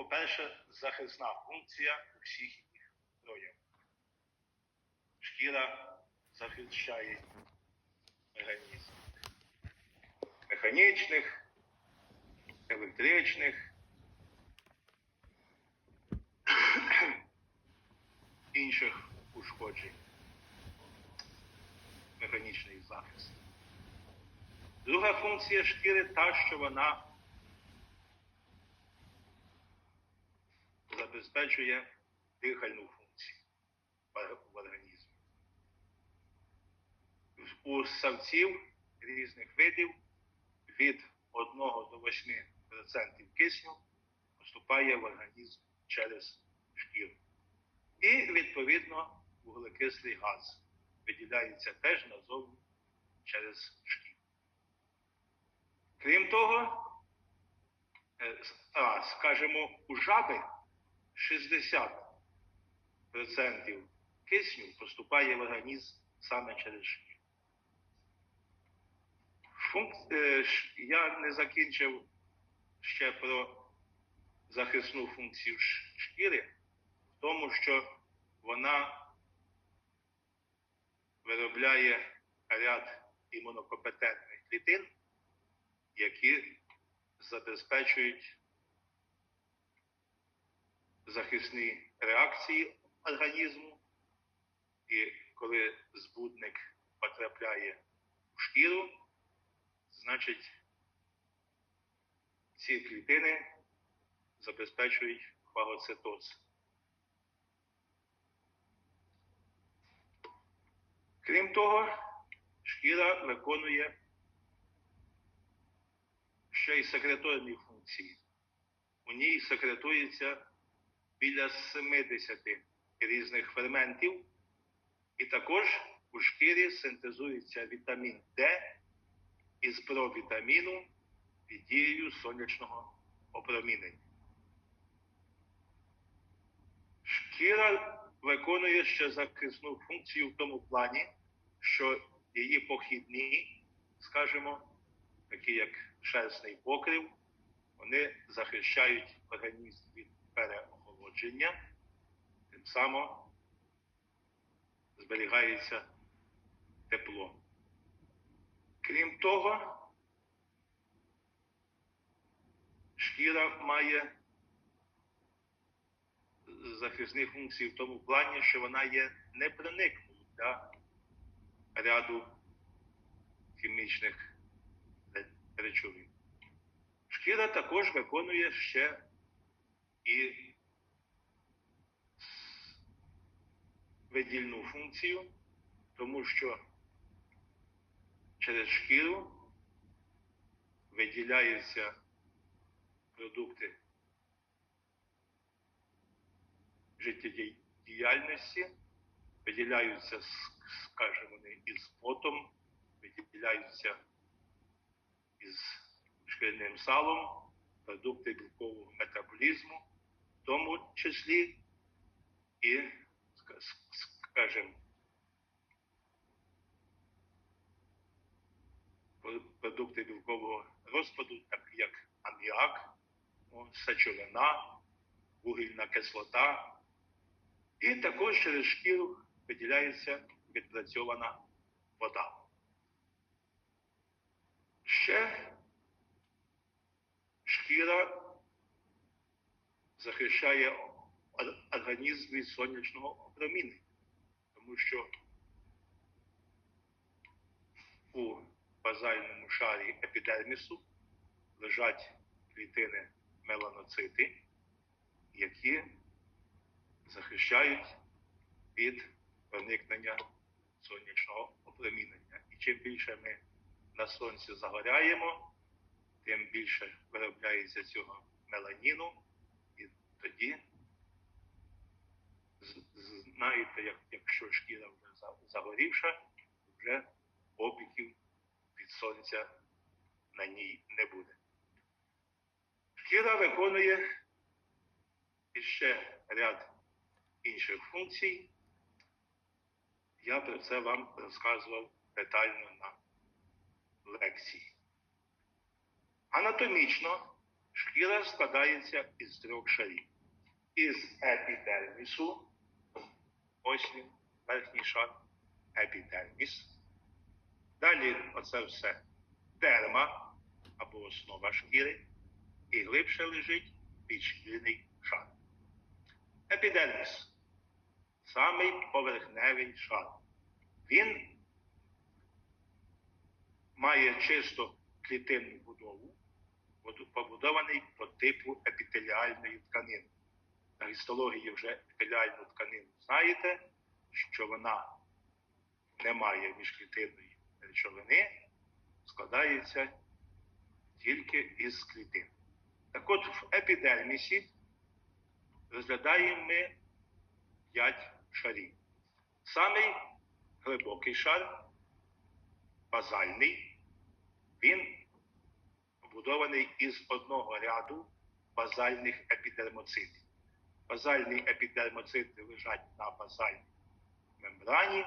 По-перше, захисна функція усіх їх проявів. Шкіра захищає організм механічних, електричних, інших ушкоджень. Механічний захист. Друга функція шкіри та, що вона забезпечує дихальну функцію в організмі. У савців різних видів від 1 до 8% кисню поступає в організм через шкіру. І, відповідно, вуглекислий газ виділяється теж назовні через шкіру. Крім того, е, а, скажімо, у жаби 60% кисню поступає в організм саме через шкіру. Функ... е, Я не закінчив ще про захисну функцію шкіри, в тому, що вона виробляє ряд імунокомпетентних клітин, які забезпечують захисні реакції організму, і коли збудник потрапляє в шкіру, значить ці клітини забезпечують фагоцитоз. Крім того, шкіра виконує ще й секреторні функції. У ній секретується біля 70 різних ферментів, і також у шкірі синтезується вітамін Д із провітаміну під дією сонячного опромінення. Шкіра виконує ще захисну функцію в тому плані, що її похідні, скажімо, такі як шерстний покрив, вони захищають організм від переохолодження, тим самим зберігається тепло. Крім того, шкіра має захисні функції в тому плані, що вона є непроникною для ряду хімічних речовин. Шкіра також виконує ще і видільну функцію, тому що через шкіру виділяються продукти життєдіяльності, виділяються, скажімо, із потом, виділяються із шкірним салом, продукти білкового метаболізму, в тому числі і, ска- с- скажімо, про- продукти білкового розпаду, так як аміак, о, сечовина, вугільна кислота. І також через шкіру виділяється відпрацьована вода. Ще шкіра захищає організм від сонячного опромінення, тому що у базальному шарі епідермісу лежать клітини меланоцити, які захищають від проникнення сонячного опромінення. І чим більше ми на сонці загоряємо, тим більше виробляється цього меланіну, і тоді знаєте, як, якщо шкіра вже загорівша, вже опіків від сонця на ній не буде. Шкіра виконує іще ряд інших функцій. Я про це вам розказував детально на лекції. Анатомічно Шкіра складається із трьох шарів. Із епідермісу, ось він, верхній шар, епідерміс. Далі оце все дерма або основа шкіри, і глибше лежить підшкірний шар. Епідерміс самий поверхневий шар. Він має чисто клітинну будову, побудований по типу епітеліальної тканини. Гістології вже епітеліальну тканину знаєте, що вона не має міжклітинної речовини, складається тільки із клітин. Так от в епідермісі розглядаємо ми п'ять шарів. Самий глибокий шар, базальний, він побудований із одного ряду базальних епідермоцитів. Базальні епідермоцити лежать на базальній мембрані,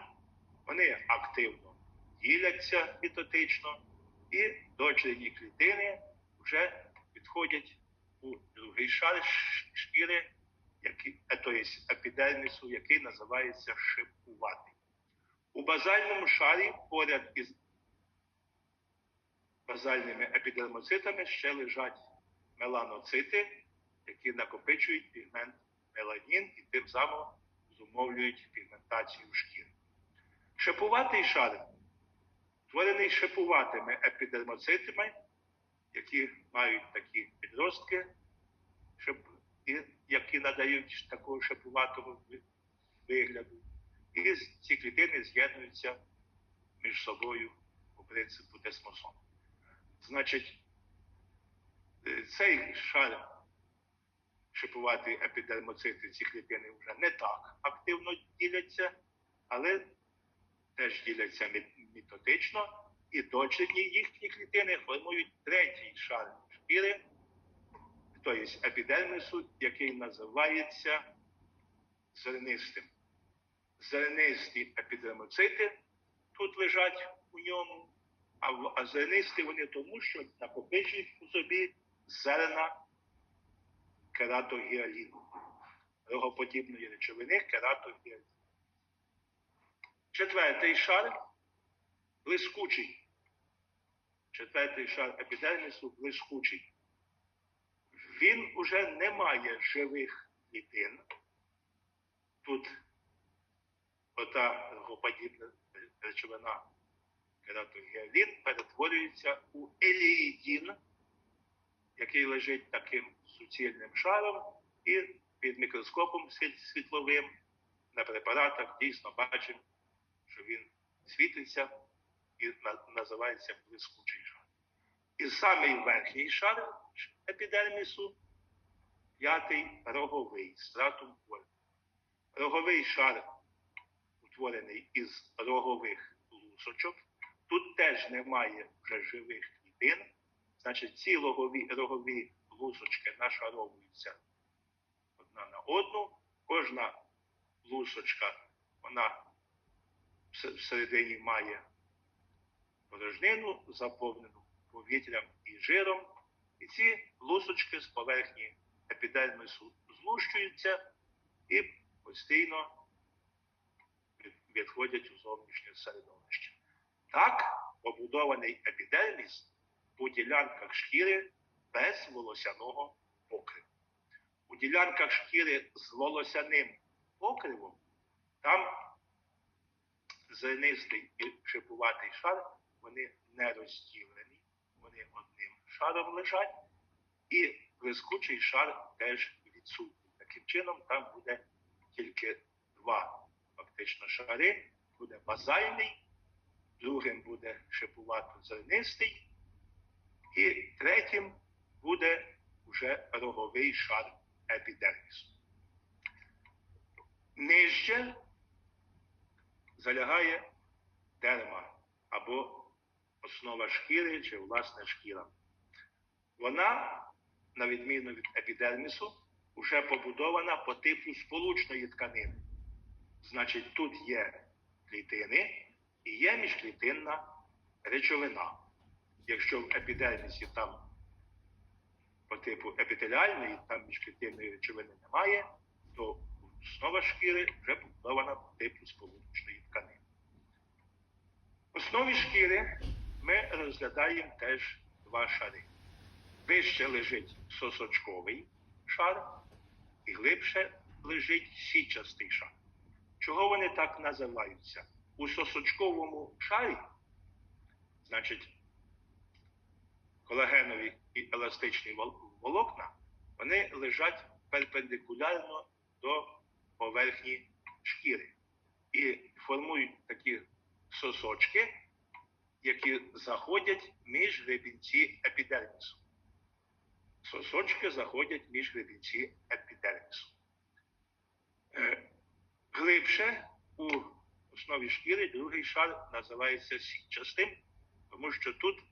вони активно діляться мітотично, і дочерні клітини вже відходять у другий шар шкіри, е, епідермісу, який називається шипуватий. У базальному шарі поряд із базальними епідермоцитами ще лежать меланоцити, які накопичують пігмент меланін і тим самим зумовлюють пігментацію шкіри. Шипуватий шар створений шипуватими епідермоцитами, які мають такі підростки, які надають такого шипуватого вигляду. І ці клітини з'єднуються між собою по принципу десмосон. Значить, е, цей шар шипувати епідермоцити, ці клітини вже не так активно діляться, але теж діляться мі- мітотично, і дочерні їхні клітини формують третій шар шкіри, тобто епідермісу, який називається зернистим. Зернисті епідермоцити тут лежать у ньому, а зернисті вони тому, що накопичують у собі зерна кератогіаліну, рогоподібної речовини кератогіаліну. Четвертий шар блискучий. Четвертий шар епідермісу блискучий. Він уже не має живих клітин. Тут ота рогоподібна речовина кератогіалін перетворюється у еліїдін, який лежить таким суцільним шаром, і під мікроскопом світловим на препаратах дійсно бачимо, що він світиться і називається блискучий шар. І самий верхній шар епідермісу п'ятий роговий стратум кварт. Роговий шар утворений із рогових лусочок. Тут теж немає вже живих клітин. Значить, ці рогові, рогові лусочки нашаровуються одна на одну. Кожна лусочка, вона всередині має порожнину, заповнену повітрям і жиром. І ці лусочки з поверхні епідермісу злущуються і постійно відходять у зовнішнє середовище. Так, побудований епідерміс у ділянках шкіри без волосяного покриву. У ділянках шкіри з волосяним покривом там зернистий і шипуватий шар, вони не розділені, вони одним шаром лежать, і блискучий шар теж відсутній. Таким чином, там буде тільки два фактично шари. Буде базальний, другим буде шипувато-зернистий, і третім буде вже роговий шар епідермісу. Нижче залягає дерма або основа шкіри чи власне шкіра. Вона, на відміну від епідермісу, вже побудована по типу сполучної тканини. Значить, тут є клітини і є міжклітинна речовина. Якщо в епідермісі там типу епітеліальної, там міжклітинної речовини немає, то основа шкіри вже побудована по типу сполучної тканини. В основі шкіри ми розглядаємо теж два шари. Вище лежить сосочковий шар і глибше лежить січастий шар. Чого вони так називаються? У сосочковому шарі, значить, колагенові і еластичні волокна, вони лежать перпендикулярно до поверхні шкіри і формують такі сосочки, які заходять між гребінці епідермісу. Сосочки заходять між гребінці епідермісу. Е, Глибше у основі шкіри другий шар називається сітчастим, тому що тут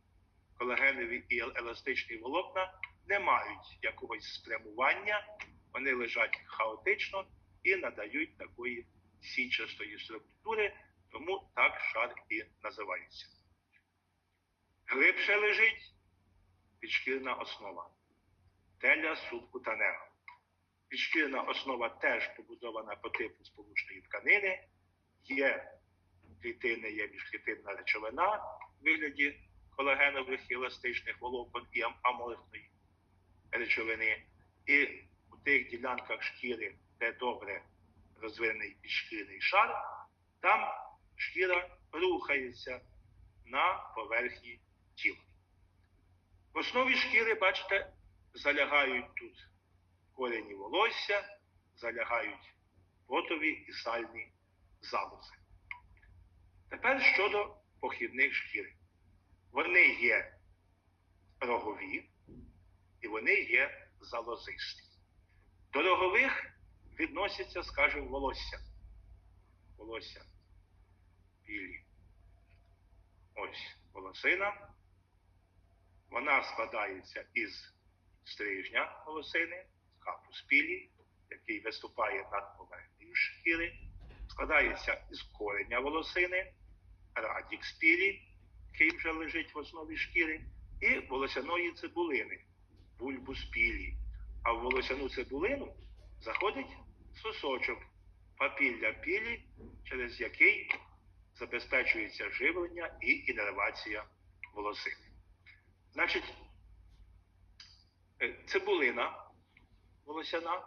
колагенові і еластичні волокна не мають якогось спрямування, вони лежать хаотично і надають такої січастої структури, тому так шар і називається. Глибше лежить підшкірна основа теля субкутанега. Підшкірна основа теж побудована по типу сполучної тканини. Є клітини, є міжклітинна речовина в вигляді колагенових еластичних волокон і ам- аморфної речовини. І у тих ділянках шкіри, де добре розвинений підшкірний шар, там шкіра рухається на поверхні тіла. В основі шкіри, бачите, залягають тут корені волосся, залягають потові і сальні залози. Тепер щодо похідних шкіри. Вони є рогові і вони є залозисті. До рогових відносяться, скажімо, волосся. Волосся білі. Ось волосина. Вона складається із стрижня волосини, капус пілі, який виступає над поверхнею шкіри, складається із кореня волосини, радікс пілі, вже лежить в основі шкіри, і волосяної цибулини, бульбус пілі. А в волосяну цибулину заходить сосочок, папілля пілі, через який забезпечується живлення і інервація волосини. Значить, е, цибулина волосяна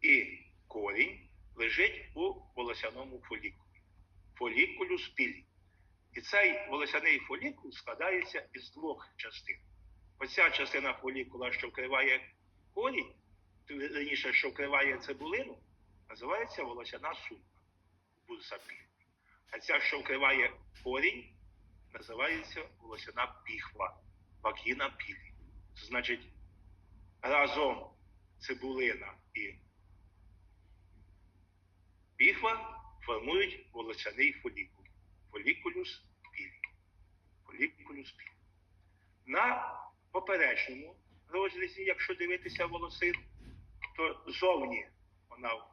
і корінь лежить у волосяному фолікулі. Фолікулю спілі. І цей волосяний фолікул складається із двох частин. Оця частина фолікула, що вкриває корінь, раніше, що вкриває цибулину, називається волосяна сумка, бурсапіль. А ця, що вкриває корінь, називається волосяна піхва, вагіна пілі. Значить, разом цибулина і піхва формують волосяний фолікул. Фолікулюс пілі. Фолікулюс пілі. На поперечному розрізі, якщо дивитися волосин, то зовні вона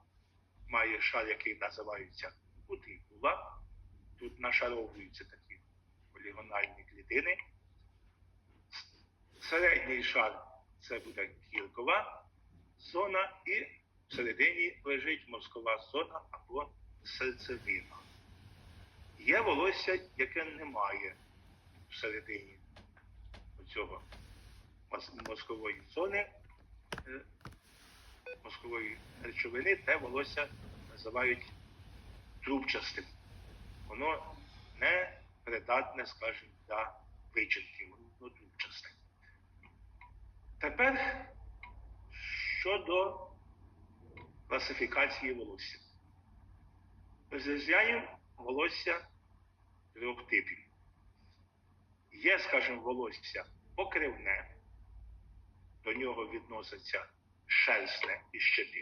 має шар, який називається кутикула. Тут нашаровуються такі полігональні клітини. Середній шар це буде кіркова зона, і всередині лежить мозкова зона або серцевина. Є волосся, яке не має всередині цього мозкової зони, е, мозкової речовини, те волосся називають трубчастим. Воно не придатне, скажімо, для вичинки, воно трубчасте. Тепер щодо класифікації волосся. Розрізняємо волосся трьох типів. Є, скажімо, волосся покривне, до нього відноситься шерстне і щепі.